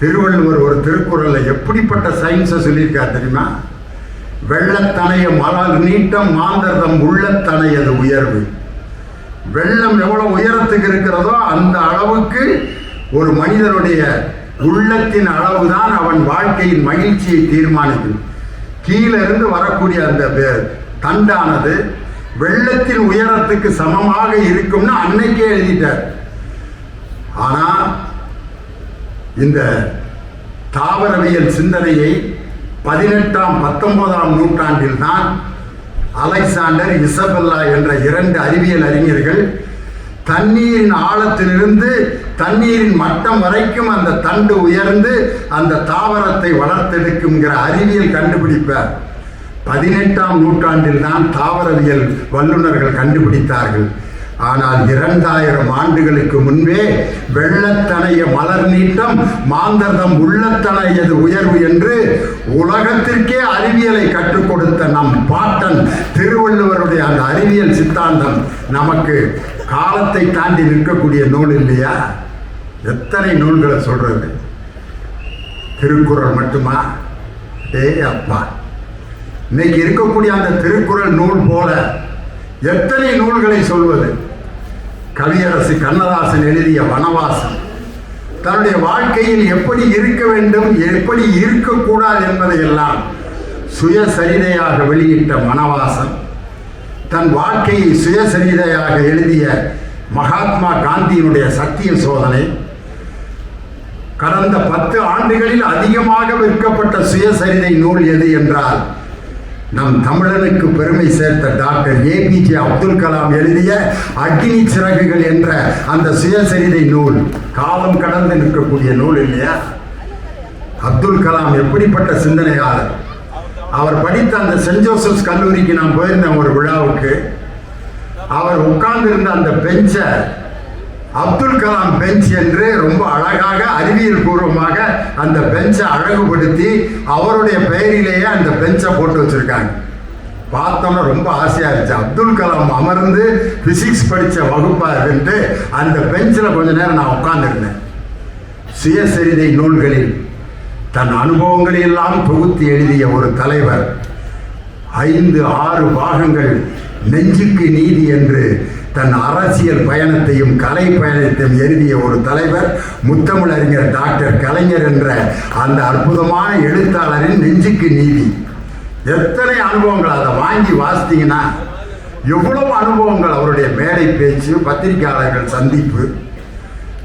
திருவள்ளுவர் ஒரு திருக்குறளில் எப்படிப்பட்ட சயின்ஸை சொல்லியிருக்கார் தெரியுமா? வெள்ளத்தனைய மலர் நீட்டம் மாந்தர்தம் உள்ளத்தனையது உயர்வு. வெள்ளம் எவ்வளோ உயரத்துக்கு இருக்கிறதோ அந்த அளவுக்கு ஒரு மனிதனுடைய உள்ளத்தின் அளவுதான் அவன் வாழ்க்கையின் மகிழ்ச்சியை தீர்மானிக்கும். கீழே இருந்து வரக்கூடிய அந்த தண்டானது வெள்ளத்தின் உயரத்துக்கு சமமாக இருக்கும்னு அன்னைக்கே எழுதிட்டார். ஆனால் இந்த தாவரவியல் சிந்தனையை பதினெட்டாம் பத்தொன்பதாம் நூற்றாண்டில் தான் அலெக்சாண்டர் இசபெல்லா என்ற இரண்டு அறிவியல் அறிஞர்கள் தண்ணீரின் ஆழத்திலிருந்து தண்ணீரின் மட்டம் வரைக்கும் அந்த தண்டு உயர்ந்து அந்த தாவரத்தை வளர்த்தெடுக்குங்கிற அறிவியல் கண்டுபிடிப்பார் பதினெட்டாம் நூற்றாண்டில் தான் தாவரவியல் வல்லுநர்கள் கண்டுபிடித்தார்கள். ஆனால் இரண்டாயிரம் ஆண்டுகளுக்கு முன்பே வெள்ளத்தனைய மலர் நீட்டம் மாந்தர்தம் உள்ளத்தனையது உயர்வு என்று உலகத்திற்கே அறிவியலை கற்றுக் கொடுத்த நம் பாட்டன் திருவள்ளுவருடைய அந்த அறிவியல் சித்தாந்தம் நமக்கு காலத்தை தாண்டி நிற்கக்கூடிய நூல் இல்லையா? எத்தனை நூல்களை சொல்றது? திருக்குறள் மட்டுமா? ஏ அப்பா. இன்னைக்கு இருக்கக்கூடிய அந்த திருக்குறள் நூல் போல எத்தனை நூல்களை சொல்வது? கவியரசு கண்ணதாசன் எழுதிய வனவாசம். தன்னுடைய வாழ்க்கையில் எப்படி இருக்க வேண்டும் எப்படி இருக்கக்கூடாது என்பதையெல்லாம் சுயசரிதையாக வெளியிட்ட வனவாசம். தன் வாழ்க்கையை சுயசரிதையாக எழுதிய மகாத்மா காந்தியினுடைய சத்திய சோதனை. கடந்த பத்து ஆண்டுகளில் அதிகமாக விற்கப்பட்ட சுயசரிதை நூல் எது என்றால் நம் தமிழனுக்கு பெருமை சேர்த்த டாக்டர் ஏபிஜே அப்துல் கலாம் எழுதிய அக்னி சிறகுகள் என்ற அந்த சுயசரிதை நூல் காலம் கடந்து நிற்கக்கூடிய நூல் இல்லையா? அப்துல் கலாம் எப்படிப்பட்ட சிந்தனையாளர்? அவர் படித்த அந்த சென்ட் ஜோசப்ஸ் கல்லூரிக்கு நான் போயிருந்தேன் ஒரு விழாவுக்கு. அவர் உட்கார்ந்திருந்த அந்த பெஞ்சை அப்துல் கலாம் பெஞ்ச் என்று ரொம்ப அழகாக அறிவியல் பூர்வமாக அந்த பெஞ்சை அழகுபடுத்தி அவருடைய பெயரிலேயே அந்த பெஞ்சை போட்டு வச்சிருக்காங்க. பார்த்தோம்னா ரொம்ப ஆசையாக இருந்துச்சு. அப்துல் கலாம் அமர்ந்து ஃபிசிக்ஸ் படித்த வகுப்பாக இருந்துட்டு அந்த பெஞ்சில் கொஞ்ச நேரம் நான் உட்காந்துருந்தேன் சுயசரிதை நூல்களில் தன் அனுபவங்களை எல்லாம் தொகுத்து எழுதிய ஒரு தலைவர் ஐந்து ஆறு பாகங்கள் நெஞ்சுக்கு நீதி என்று தன் அரசியல் பயணத்தையும் கலை பயணத்தையும் எழுதிய ஒரு தலைவர் முத்தமிழறிஞர் டாக்டர் கலைஞர் என்ற அந்த அற்புதமான எழுத்தாளரின் நெஞ்சுக்கு நீதி. எத்தனை அனுபவங்கள் அதை வாங்கி வாசித்தீங்கன்னா எவ்வளவு அனுபவங்கள் அவருடைய மேடை பேச்சு பத்திரிகையாளர்கள் சந்திப்பு.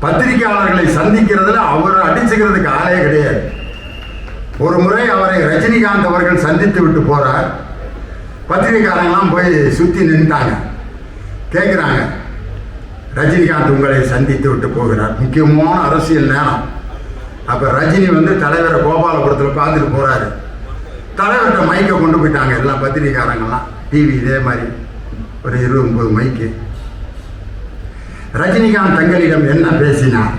பத்திரிகையாளர்களை சந்திக்கிறதுல அவர் அடிச்சுக்கிறதுக்கு ஆளே கிடையாது. ஒரு முறை அவரை ரஜினிகாந்த் அவர்கள் சந்தித்து விட்டு போறார். பத்திரிகையாளர்கள்லாம் போய் சுற்றி நின்றுட்டாங்க கேட்குறாங்க ரஜினிகாந்த் உங்களை சந்தித்து விட்டு போகிறார். முக்கியமான அரசியல் நேரம். அப்போ ரஜினி வந்து தலைவரை கோபாலபுரத்தில் பார்த்துட்டு போகிறாரு தலைவர்கிட்ட மைக்கை கொண்டு போயிட்டாங்க. எல்லாம் பத்திரிகைக்காரங்கெல்லாம் டிவி இதே மாதிரி. ஒரு இருபது ஒன்பது மைக்கு ரஜினிகாந்த் தங்களிடம் என்ன பேசினார்?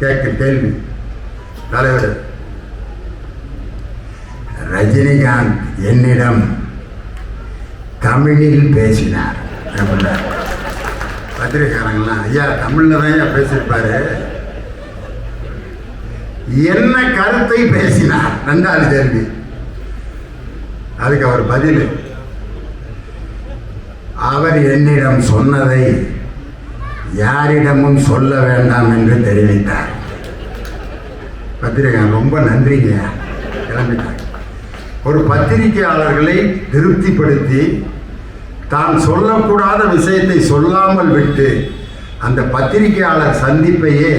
கேட்க கேள்வி. தலைவர் ரஜினிகாந்த் என்னிடம் தமிழில் பேசினார். அப்படின்னார் பத்திரிகைக்காரங்களாம் ஐயா தமிழில் தான் ஐயா பேசியிருப்பாரு. என்ன கருத்தை பேசினார்? ரெண்டாவது கேள்வி அதுக்கு அவர் பதில். அவர் என்னிடம் சொன்னதை யாரிடமும் சொல்ல வேண்டாம் என்று தெரிவித்தார். பத்திரிகை ரொம்ப நன்றிங்க கிளம்பிட்டார். ஒரு பத்திரிகையாளர்களை திருப்திப்படுத்தி தான் சொல்லக்கூடாத விஷயத்தை சொல்லாமல் விட்டு அந்த பத்திரிகையாளர் சந்திப்பையே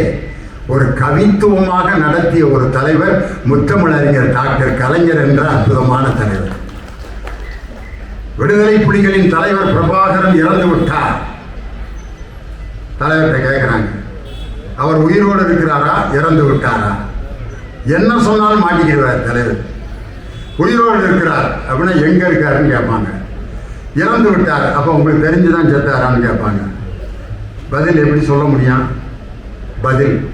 ஒரு கவித்துவமாக நடத்திய ஒரு தலைவர் முத்தமிழறிஞர் டாக்டர் கலைஞர் என்ற அற்புதமான தலைவர். விடுதலை புலிகளின் தலைவர் பிரபாகரன் இறந்து விட்டார். தலைவர்கிட்ட கேட்குறாங்க அவர் உயிரோடு இருக்கிறாரா? இறந்து விட்டாரா? என்ன சொன்னாலும் மாட்டிக்கிறார் தலைவர். உயிரோடு இருக்கிறார் அப்படின்னா எங்கே இருக்காருன்னு கேட்பாங்க. இறந்து விட்டார். அப்போ உங்களுக்கு தெரிஞ்சுதான் செத்தாரான்னு கேட்பாங்க. பதில் எப்படி சொல்ல முடியும்? பதில்.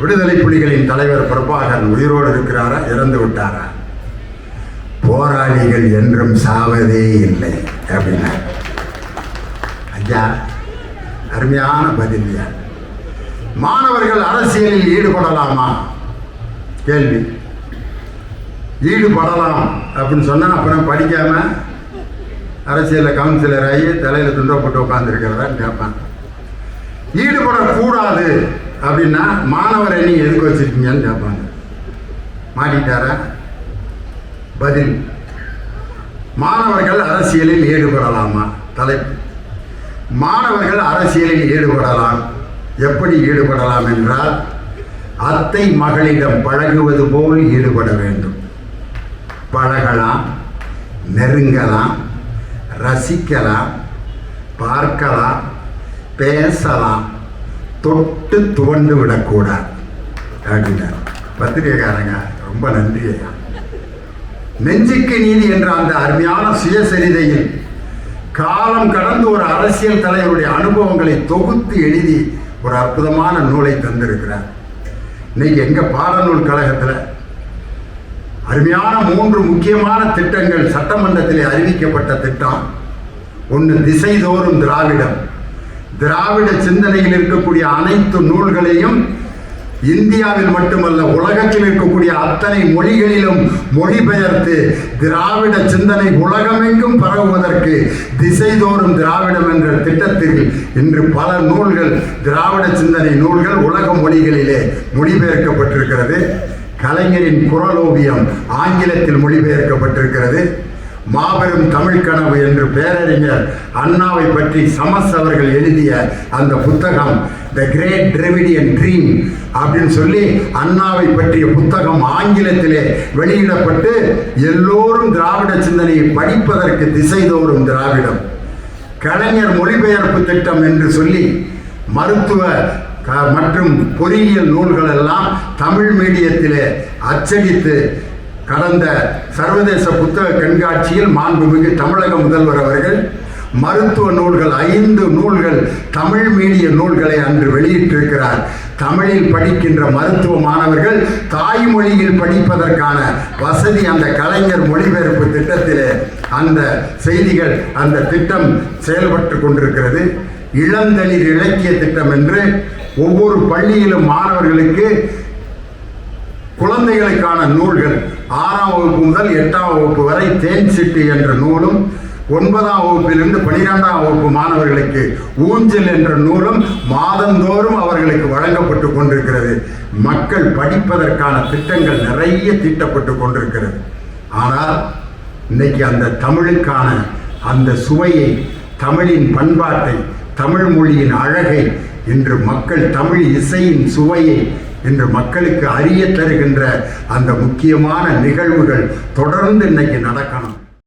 விடுதலை புலிகளின் தலைவர் பிரபாகரன் உயிரோடு இருக்கிறாரா? இறந்து விட்டாரா? போராளிகள் என்றும் சாவதே இல்லை அப்படின்னா ஐயா அருமையான பதில் ஐயா. மாணவர்கள் அரசியலில் ஈடுபடலாமா? கேள்வி. ஈடுபடலாம் அப்படின்னு சொன்னால் அப்புறம் படிக்காமல் அரசியலில் கவுன்சிலர் ஆகி தலையில் துண்டப்பட்டு உட்காந்துருக்கிறதா கேட்பேன். ஈடுபடக்கூடாது அப்படின்னா மாணவர் நீங்கள் எதுக்கு வச்சுருக்கீங்கன்னு கேட்பாங்க மாட்டிட்டாரா? பதில். மாணவர்கள் அரசியலில் ஈடுபடலாமா? தலைப்பு. மாணவர்கள் அரசியலில் ஈடுபடலாம். எப்படி ஈடுபடலாம் என்றால் அத்தை மகளிடம் பழகுவது போல் ஈடுபட வேண்டும். பழகலாம் நெருங்கலாம் ரசிக்கலாம் பார்க்கலாம் பேசலாம் தொட்டு துவண்டு விடக்கூடாது. அப்படின்னார். பத்திரிகைக்காரங்க ரொம்ப நன்றி ஐயா. நெஞ்சுக்கு நீதி என்ற அந்த அருமையான சுயசரிதையில் காலம் கடந்து ஒரு அரசியல் தலைவருடைய அனுபவங்களை தொகுத்து எழுதி ஒரு அற்புதமான நூலை தந்திருக்கிறார். இன்னைக்கு எங்கள் பாடநூல் கழகத்தில் அருமையான மூன்று முக்கியமான திட்டங்கள் சட்டமன்றத்திலே அறிவிக்கப்பட்ட திட்டம். ஒன்று திசைதோறும் திராவிடம். திராவிட சிந்தனையில் இருக்கக்கூடிய அனைத்து நூல்களையும் இந்தியாவில் மட்டுமல்ல உலகத்தில் இருக்கக்கூடிய அத்தனை மொழிகளிலும் மொழிபெயர்த்து திராவிட சிந்தனை உலகமெங்கும் பரவுவதற்கு திசைதோறும் திராவிடம் என்ற திட்டத்தில் இன்று பல நூல்கள் திராவிட சிந்தனை நூல்கள் உலக மொழிகளிலே மொழிபெயர்க்கப்பட்டிருக்கிறது. கலைஞரின் குரல் ஓவியம் ஆங்கிலத்தில் மொழிபெயர்க்கப்பட்டிருக்கிறது. மாபெரும் தமிழ் கனவு என்று பேரறிஞர் அண்ணாவை பற்றி சமஸ் அவர்கள் எழுதிய அந்த புத்தகம் த கிரேட் டிரெவிடியன் ட்ரீம் அப்படின்னு சொல்லி அண்ணாவை பற்றிய புத்தகம் ஆங்கிலத்திலே வெளியிடப்பட்டு எல்லோரும் திராவிட சிந்தனையை படிப்பதற்கு திசை தோறும் திராவிடம். கலைஞர் மொழிபெயர்ப்பு திட்டம் என்று சொல்லி மருத்துவ மற்றும் பொறியியல் நூல்கள் எல்லாம் தமிழ் மீடியத்திலே அச்சடித்து கடந்த சர்வதேச புத்தக கண்காட்சியில் மாண்புமிகு தமிழக முதல்வர் அவர்கள் மருத்துவ நூல்கள் ஐந்து நூல்கள் தமிழ் மீடிய நூல்களை அன்று வெளியிட்டிருக்கிறார். தமிழில் படிக்கின்ற மருத்துவ மாணவர்கள் தாய்மொழியில் படிப்பதற்கான வசதி அந்த கலைஞர் மொழிபெயர்ப்பு திட்டத்திலே அந்த செய்திகள் அந்த திட்டம் செயல்பட்டு கொண்டிருக்கிறது. இளந்தளிர் இலக்கிய திட்டம் என்று ஒவ்வொரு பள்ளியிலும் மாணவர்களுக்கு குழந்தைகளுக்கான நூல்கள் ஆறாம் வகுப்பு முதல் எட்டாம் வகுப்பு வரை தேன் சிட்டு என்ற நூலும் ஒன்பதாம் வகுப்பிலிருந்து பனிரெண்டாம் வகுப்பு மாணவர்களுக்கு ஊஞ்சல் என்ற நூலும் மாதந்தோறும் அவர்களுக்கு வழங்கப்பட்டு கொண்டிருக்கிறது. மக்கள் படிப்பதற்கான திட்டங்கள் நிறைய தீட்டப்பட்டு கொண்டிருக்கிறது. ஆனால் இன்னைக்கு அந்த தமிழுக்கான அந்த சுவையை தமிழின் பண்பாட்டை தமிழ் மொழியின் அழகை இன்று மக்கள் தமிழ் இசையின் சுவையை இன்று மக்களுக்கு அறிய தருகின்ற அந்த முக்கியமான நிகழ்வுகள் தொடர்ந்து இன்னைக்கு நடக்கணும்.